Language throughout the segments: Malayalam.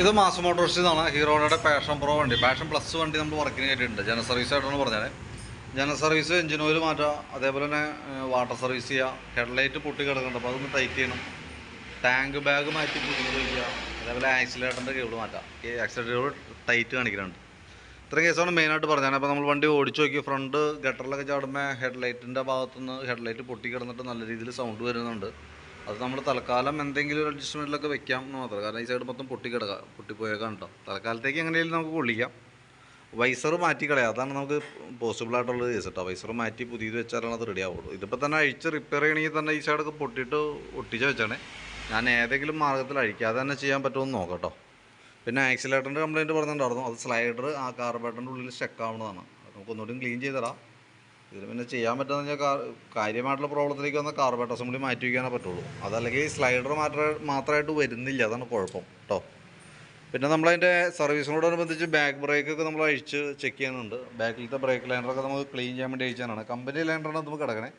ഇത് മാസ് മോട്ടോർസിൽ നിന്നാണ് ഹീറോയുടെ പാഷൻ പ്രോ വണ്ടി. പാഷൻ പ്ലസ് വണ്ടി നമ്മൾ വർക്കിന് കയറ്റിയിട്ടുണ്ട് ജന സർവീസ് ആയിട്ടാണ് പറഞ്ഞത്. ജന സർവീസ് എഞ്ചിൻ ഓയിൽ മാറ്റുക അതേപോലെ തന്നെ വാട്ടർ സർവീസ് ചെയ്യുക ഹെഡ്ലൈറ്റ് പൊട്ടി കിടക്കുന്നുണ്ട്. അപ്പോൾ അതൊന്ന് ടൈറ്റ് ചെയ്യണം. ടാങ്ക് ബാഗ് മാറ്റി പുതിയത് അതേപോലെ ആക്സിലേറ്ററിന്റെ കേബിൾ മാറ്റാം. ഈ ആക്സിലേറ്റർ ടൈറ്റ് കാണിക്കുന്നുണ്ട്. ഇത്രയും കേസാണ് മെയിനായിട്ട് പറഞ്ഞത്. അപ്പോൾ നമ്മൾ വണ്ടി ഓടിച്ചു നോക്കി. ഫ്രണ്ട് ഗട്ടറിലൊക്കെ ചാടുമ്പോൾ ഹെഡ്ലൈറ്റിന്റെ ഭാഗത്തുനിന്ന് ഹെഡ്ലൈറ്റ് പൊട്ടി കിടന്നിട്ട് നല്ല രീതിയിൽ സൗണ്ട് വരുന്നുണ്ട്. അത് നമ്മൾ തൽക്കാലം എന്തെങ്കിലും അഡ്ജസ്റ്റ്മെന്റിലൊക്കെ വെക്കാം എന്ന് മാത്രം. കാരണം ഈ സൈഡ് മൊത്തം പൊട്ടി കിടക്കുക പൊട്ടിപ്പോയേക്കാം കേട്ടോ. തൽക്കാലത്തേക്ക് എങ്ങനെയായാലും നമുക്ക് കൊള്ളിക്കാം. വൈസർ മാറ്റി കളയാം അതാണ് നമുക്ക് പോസിബിൾ ആയിട്ടുള്ള കേസ് കേട്ടോ വൈസർ മാറ്റി പുതിയത് വെച്ചാലാണ് അത് റെഡി ആവുള്ളൂ. ഇതിപ്പോൾ തന്നെ അഴിച്ച് റിപ്പയർ ചെയ്യണമെങ്കിൽ തന്നെ ഈ സൈഡൊക്കെ പൊട്ടിയിട്ട് ഒട്ടിച്ച് വെച്ചാണ്. ഞാൻ ഏതെങ്കിലും മാർഗത്തിൽ അഴിക്കാതെ തന്നെ ചെയ്യാൻ പറ്റുമെന്ന് നോക്കാം കേട്ടോ. പിന്നെ ആക്സിലേറ്ററിന്റെ കംപ്ലയിന്റ് പറഞ്ഞിട്ടുണ്ടായിരുന്നു. അത് സ്ലൈഡർ ആ കാർബേറ്ററിന്റെ ഉള്ളിൽ സ്റ്റെക്കാവുന്നതാണ് അത് നമുക്ക് ഒന്നുകൂടി ക്ലീൻ ചെയ്തിടാം ഇതിൽ പിന്നെ ചെയ്യാൻ പറ്റുന്ന കാര്യമായിട്ടുള്ള പ്രോബ്ലത്തിലേക്ക് വന്ന കാർബേറ്റ് അസംബ്ലി മാറ്റി വയ്ക്കാനേ പറ്റുള്ളൂ. അതല്ലെങ്കിൽ സ്ലൈഡർ മാത്രം മാത്രമായിട്ട് വരുന്നില്ല. അതാണ് കുഴപ്പം കേട്ടോ പിന്നെ നമ്മളതിന്റെ സർവീസിനോടനുബന്ധിച്ച് ബാക്ക് ബ്രേക്കൊക്കെ നമ്മൾ അഴിച്ച് ചെക്ക് ചെയ്യാനുണ്ട് ബാക്കിലത്തെ ബ്രേക്ക് ലൈനറൊക്കെ നമുക്ക് ക്ലീൻ ചെയ്യാൻ വേണ്ടി അയച്ചാണ് കമ്പനി ലൈനറാണ് നമുക്ക് കിടക്കണേ.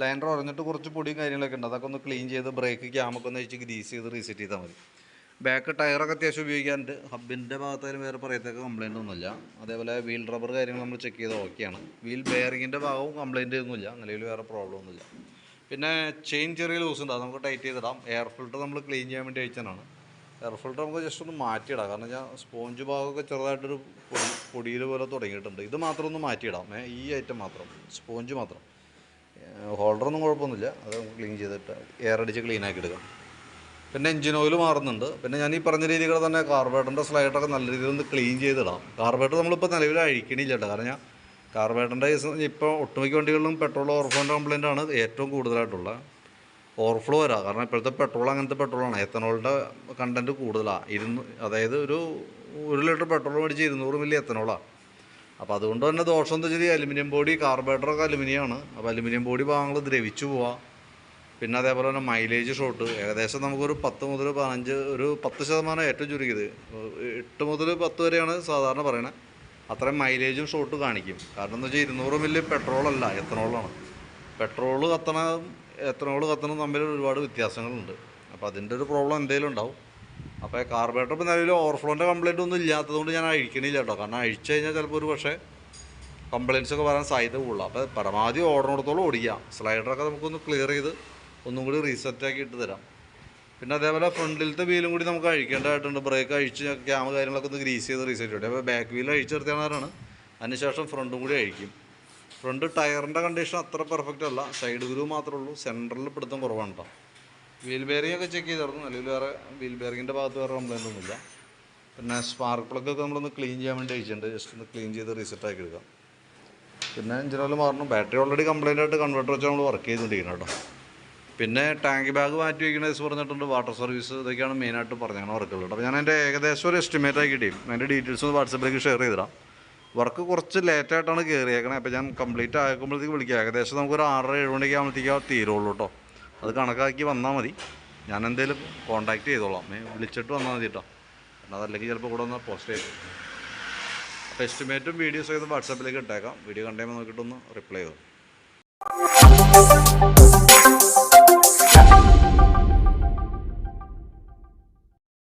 ലൈനർ ഉറഞ്ഞിട്ട് കുറച്ച് പൊടിയും കാര്യങ്ങളൊക്കെ ഉണ്ട്. അതൊക്കെ ഒന്ന് ക്ലീൻ ചെയ്ത് ബ്രേക്ക് ക്യാമൊക്കെ ഒന്ന് അഴിച്ച് ഗ്രീസ് ചെയ്ത് റീസെറ്റ് ചെയ്താൽ മതി. ബാക്ക് ടയറൊക്കെ അത്യാവശ്യം ഉപയോഗിക്കാറുണ്ട്. ഹബിന്റെ ഭാഗത്തായാലും വേറെ പറയത്തൊക്കെ കംപ്ലൈന്റ് ഒന്നുമില്ല. അതേപോലെ വീൽ റബ്ബർ കാര്യങ്ങൾ നമ്മൾ ചെക്ക് ചെയ്ത് ഓക്കെയാണ് വീൽ ബെയറിങ്ങിന്റെ ഭാഗവും കംപ്ലൈന്റ് ഒന്നുമില്ല. നിലവിൽ വേറെ പ്രോബ്ലം ഒന്നുമില്ല. പിന്നെ ചെയിൻ ചെറിയ ലൂസ് ഉണ്ടാകും നമുക്ക് ടൈറ്റ് ചെയ്തിടാം. എയർ ഫിൽട്ടർ നമ്മൾ ക്ലീൻ ചെയ്യാൻ വേണ്ടി അയച്ചതാണ് എയർ ഫിൽട്ടർ നമുക്ക് ജസ്റ്റ് ഒന്ന് മാറ്റിയിടാം. കാരണം ഞാൻ സ്പോഞ്ച് ഭാഗമൊക്കെ ചെറുതായിട്ടൊരു പൊടി പൊടിയിൽ പോലെ തുടങ്ങിയിട്ടുണ്ട്. ഇത് മാത്രം ഒന്ന് മാറ്റിയിടാം. ഈ ഐറ്റം മാത്രം സ്പോഞ്ച് മാത്രം. ഹോൾഡറൊന്നും കുഴപ്പമൊന്നുമില്ല. അത് നമുക്ക് ക്ലീൻ ചെയ്തിട്ട് എയർ അടിച്ച് ക്ലീൻ ആക്കി എടുക്കാം. പിന്നെ എഞ്ചിൻ ഓയിൽ മാറുന്നുണ്ട്. പിന്നെ ഞാൻ ഈ പറഞ്ഞ രീതികൾ തന്നെ കാർബേറ്ററിന്റെ സ്ലൈഡൊക്കെ നല്ല രീതിയിൽ ഒന്ന് ക്ലീൻ ചെയ്തിടാം. കാർബേറ്റർ നമ്മളിപ്പോൾ നിലവിൽ അഴിക്കണില്ല കേട്ടോ. കാരണം ഞാൻ കാർബേറ്ററിന്റെ ഇപ്പോൾ ഒട്ടുമിക്ക വണ്ടികളിലും പെട്രോൾ ഓവർഫ്ലോന്റെ കംപ്ലൈന്റ് ആണ് ഏറ്റവും കൂടുതലായിട്ടുള്ള. ഓവർഫ്ലോ വരാം. കാരണം ഇപ്പോഴത്തെ പെട്രോൾ അങ്ങനത്തെ പെട്രോളാണ് എത്തനോളിന്റെ കണ്ടന്റ് കൂടുതലാണ് ഇരുന്ന് അതായത് ഒരു ഒരു ലിറ്റർ പെട്രോൾ മേടിച്ച് ഇരുന്നൂറ് മില്ലി എത്തനോളാണ് അപ്പോൾ അതുകൊണ്ട് തന്നെ ദോഷം എന്താ വെച്ചാൽ അലുമിനിയം ബോഡി കാർബേറ്ററൊക്കെ അലുമിനിയമാണ് അപ്പോൾ അലുമിനിയം ബോഡി ഭാഗങ്ങൾ ദ്രവിച്ചു പോവാം. പിന്നെ അതേപോലെ തന്നെ മൈലേജ് ഷോട്ട് ഏകദേശം നമുക്കൊരു പത്ത് മുതൽ പതിനഞ്ച് ഒരു പത്ത് ശതമാനം ഏറ്റവും ചുരുക്കിയത്. എട്ട് മുതൽ പത്ത് വരെയാണ് സാധാരണ പറയണത് അത്രയും മൈലേജും ഷോട്ട് കാണിക്കും. കാരണം എന്ന് വെച്ചാൽ ഇരുന്നൂറ് മില്ലി പെട്രോളല്ല എത്തനോളാണ് പെട്രോൾ കത്തണ എത്തനോൾ കത്തണ തമ്മിൽ ഒരുപാട് വ്യത്യാസങ്ങളുണ്ട്. അപ്പോൾ അതിന്റെ ഒരു പ്രോബ്ലം എന്തെങ്കിലും ഉണ്ടാവും. അപ്പോൾ കാർബേറ്റർ ഇപ്പോൾ നിലവിൽ ഓവർഫ്ലോന്റെ കംപ്ലയിന്റ് ഒന്നും ഇല്ലാത്തതുകൊണ്ട് ഞാൻ അഴിക്കണില്ല കേട്ടോ. കാരണം അഴിച്ചു കഴിഞ്ഞാൽ ചിലപ്പോൾ ഒരു പക്ഷേ കംപ്ലയിൻസ് ഒക്കെ വരാൻ സാധ്യത കൂടുതലാണ് അപ്പോൾ പരമാവധി ഓടണോടത്തോളം ഓടിക്കാം. സ്ലൈഡറൊക്കെ നമുക്കൊന്ന് ക്ലിയർ ചെയ്ത് ഒന്നും കൂടി റീസെറ്റ് ആക്കി ഇട്ട് തരാം. പിന്നെ അതേപോലെ ഫ്രണ്ടിലത്തെ വീലും കൂടി നമുക്ക് അഴിക്കേണ്ടതായിട്ടുണ്ട്. ബ്രേക്ക് അഴിച്ച് ക്യാമ കാര്യങ്ങളൊക്കെ ഒന്ന് ഗ്രീസ് ചെയ്ത് റീസെറ്റ് ചെയ്യും അപ്പോൾ ബാക്ക് വീൽ അഴിച്ചു നിർത്തിയാണ് അതിനുശേഷം ഫ്രണ്ടും കൂടി അഴിക്കും. ഫ്രണ്ട് ടയറിന്റെ കണ്ടീഷൻ അത്ര പെർഫെക്റ്റ് അല്ല. സൈഡ് ഗ്രൂ മാത്രമേ ഉള്ളൂ. സെന്ററിൽ പിടുത്തം കുറവാണ് കേട്ടോ വീൽ ബെയറിംഗ് ഒക്കെ ചെക്ക് ചെയ്തിരുന്നു. അല്ലെങ്കിൽ വേറെ വീൽ ബെയറിങ്ങിന്റെ ഭാഗത്ത് വേറെ കംപ്ലൈന്റ് ഒന്നുമില്ല. പിന്നെ സ്പാർക്ക് പ്ലഗൊക്കെ നമ്മളൊന്ന് ക്ലീൻ ചെയ്യാൻ വേണ്ടി അയച്ചിട്ടുണ്ട് ജസ്റ്റ് ഒന്ന് ക്ലീൻ ചെയ്ത് റീസെറ്റ് ആക്കി എടുക്കാം. പിന്നെ എഞ്ചിൻ ഓയിൽ മാറണം. ബാറ്ററി ഓൾറെഡി കംപ്ലൈന്റ് ആയിട്ട് കൺവെർട്ടർ വെച്ച് നമ്മൾ വർക്ക് ചെയ്തുകൊണ്ടിരിക്കണം കേട്ടോ പിന്നെ ടാങ്ക് ബാഗ് മാറ്റി വയ്ക്കുന്ന കേസ് പറഞ്ഞിട്ടുണ്ട്. വാട്ടർ സർവീസ് ഇതൊക്കെയാണ് മെയിനായിട്ട് പറഞ്ഞാണ് വർക്കുകൾ അപ്പോൾ ഞാൻ എന്റെ ഏകദേശം ഒരു എസ്റ്റിമേറ്റ് ആക്കി കിട്ടിയും അതിന്റെ ഡീറ്റെയിൽസ് ഒന്ന് വാട്സപ്പിലേക്ക് ഷെയർ ചെയ്തിടാം വർക്ക് കുറച്ച് ലേറ്റായിട്ടാണ് കയറിയേക്കണേ അപ്പോൾ ഞാൻ കംപ്ലീറ്റ് ആക്കുമ്പോഴത്തേക്ക് വിളിക്കാം. ഏകദേശം നമുക്കൊരു ആറര ഏഴ് മണിക്ക് ആകുമ്പോഴത്തേക്ക് തീരുള്ളൂ കേട്ടോ. അത് കണക്കാക്കി വന്നാൽ മതി. ഞാൻ എന്തെങ്കിലും കോൺടാക്ട് ചെയ്തോളാം. വിളിച്ചിട്ട് വന്നാൽ മതി കേട്ടോ. അതല്ലെങ്കിൽ ചിലപ്പോൾ കൂടെ ഒന്ന് പോസ്റ്റ് ചെയ്തു അപ്പോൾ എസ്റ്റിമേറ്റും വീഡിയോസും ഇത് വാട്സാപ്പിലേക്ക് ഇട്ടേക്കാം. വീഡിയോ കണ്ടുമ്പോൾ നോക്കിയിട്ടൊന്ന് റിപ്ലൈ ചെയ്തു.